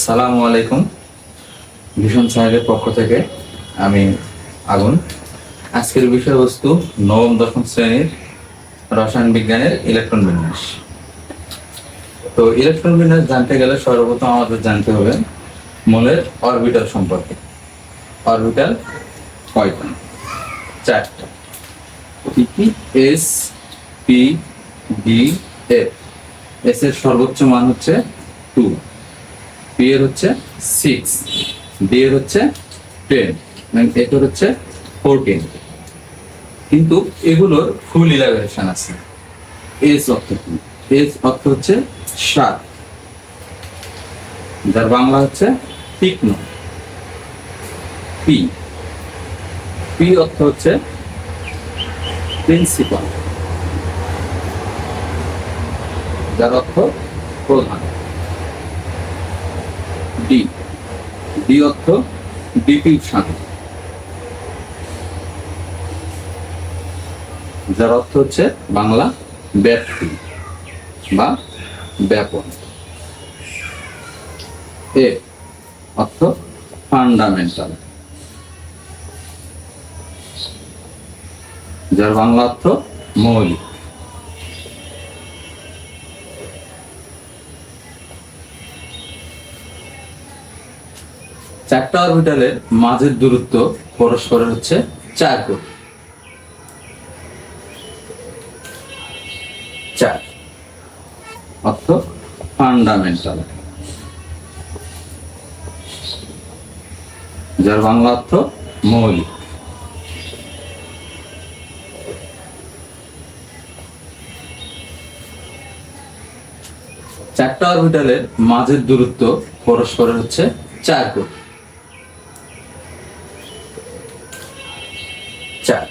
আসসালামু আলাইকুম। ভীষণ সাহেবের পক্ষ থেকে আমি আগুন। আজকের বিষয়বস্তু নবম, দশম শ্রেণির রসায়ন বিজ্ঞানের ইলেকট্রন বিন্যাস। তো ইলেকট্রন বিন্যাস জানতে গেলে সর্বপ্রথম আমাদের জানতে হবে মৌলের অরবিটাল সম্পর্কে। অরবিটাল কয়টা চারটা। কি কি? S P D F S এর সর্বোচ্চ মান হচ্ছে টু পি এর হচ্ছে সিক্স ডি এর হচ্ছে টেন এফ এর হচ্ছে ফোরটিন কিন্তু এগুলোর ফুল ইলাবোরেশন আছে। এস অর্থ কি? এস অর্থ হচ্ছে সাত যার বাংলা হচ্ছে তীক্ষ্ণ। পি পি অর্থ হচ্ছে প্রিন্সিপাল যার অর্থ প্রধান। ডি ডি অর্থ ডিফিউশন যার অর্থ হচ্ছে বাংলা ব্যাপ্তি বা ব্যাপন। এ অর্থ ফান্ডামেন্টাল যার বাংলা অর্থ মৌলিক। চারটা অরবিটালের মাঝের দূরত্ব পরস্পরের হচ্ছে চার কোটি চার। অর্থ ফান্ডামেন্টাল যার বাংলা অর্থ মৌলিক। চারটা অরবিটালের মাঝের দূরত্ব পরস্পরের হচ্ছে চার কোটি চার।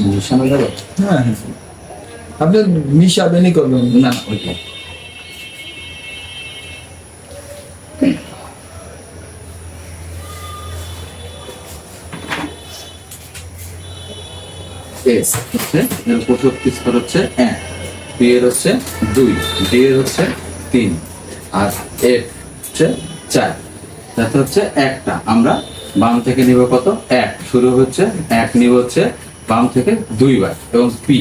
মিশানো যাবে? হ্যাঁ হ্যাঁ। আপনি মিশাবেনই করবেন। না ওইটা। এস হচ্ছে স্তর হচ্ছে এক এর হচ্ছে দুই ডি এর হচ্ছে তিন আর এফ হচ্ছে চার। যাতে হচ্ছে একটা। আমরা বাম থেকে নিব কত? এক। শুরু হচ্ছে, এক নিব হচ্ছে বাম থেকে দুইবার এবং পি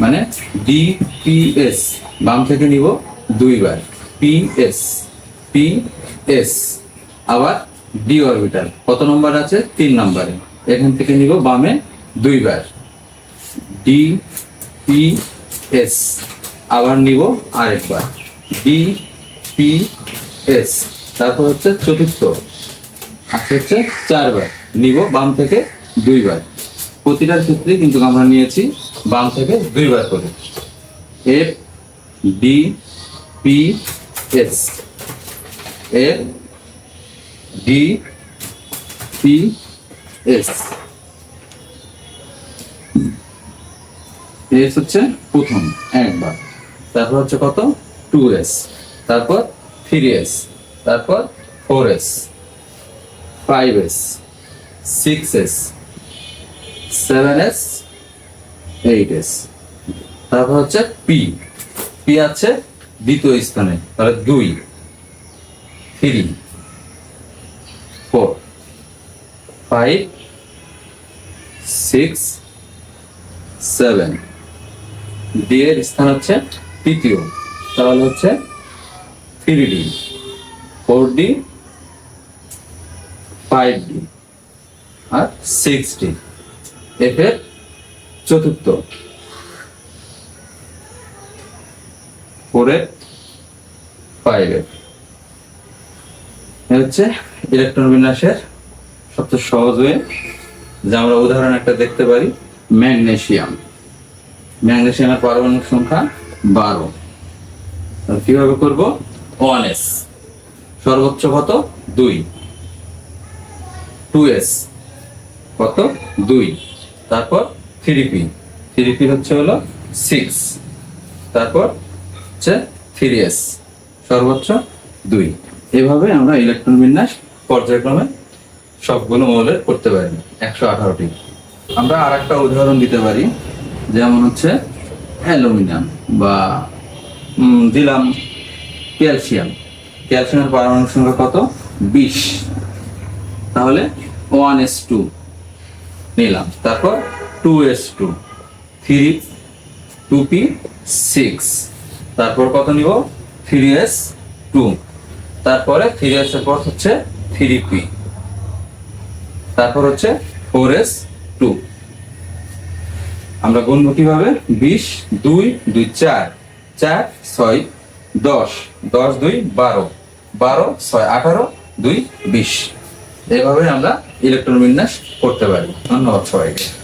মানে ডি পি এস বাম থেকে নিব দুইবার। পি এস পি এস আবার ডি অরবিটাল কত নম্বর আছে? তিন নম্বরে। এখান থেকে নিব বামে দুইবার। ডি পি এস আবার নিব আরেকবার। ডি পি এস তারপর হচ্ছে চতুর্থ। হচ্ছে চারবার। নিব বাম থেকে দুইবার। প্রতিটার ক্ষেত্রে কিন্তু আমরা নিয়েছি বাম থেকে দুইবার করে। F D P S F D P S S হচ্ছে প্রথম, একবার। তারপর হচ্ছে কত? টু এস তারপর থ্রি এস তারপর four S five S six S seven S eight S তারপর হচ্ছে পি পি আছে দ্বিতীয় স্থানে, তাহলে দুই three four five six seven D এর স্থান হচ্ছে তৃতীয়, তাহলে হচ্ছে three D four D five D আর সিক্স ডি এফ এর চতুর্থ। ফোরের ফাইভের হচ্ছে ইলেকট্রন বিন্যাসের সবচেয়ে সহজ ওয়ে যে আমরা উদাহরণ একটা দেখতে পারি ম্যাগনেসিয়াম ম্যাগনেসিয়ামের পারমাণবিক সংখ্যা বারো। কীভাবে করব? ওয়ান এস সর্বোচ্চ কত? দুই। টু এস কত? দুই। তারপর থ্রি পি থ্রি পি হচ্ছে হলো সিক্স তারপর হচ্ছে থ্রি এস সর্বোচ্চ দুই। এভাবে আমরা ইলেকট্রন বিন্যাস পর্যায়ক্রমে সবগুলো মৌলের করতে পারি। একশো আঠারোটি। আমরা আর একটা উদাহরণ দিতে পারি, যেমন হচ্ছে অ্যালুমিনিয়াম বা দিলাম ক্যালসিয়াম। ক্যালসিয়ামের পারমাণবিক সংখ্যা কত? বিশ। তাহলে ওয়ান এস টু নিলাম। তারপর two S two three two P six তারপর কত নিব? থ্রি এস টু তারপরে থ্রি এস এর পর হচ্ছে থ্রি পি তারপর হচ্ছে ফোর এস টু আমরা গুনবো কীভাবে? বিশ, দুই দুই, চার। চার, ছয়, দশ। দশ, দুই, বারো। বারো, ছয়, আঠারো, দুই, বিশ। এভাবে আমরা ইলেকট্রন বিন্যাস করতে পারি। ধন্যবাদ সবাইকে।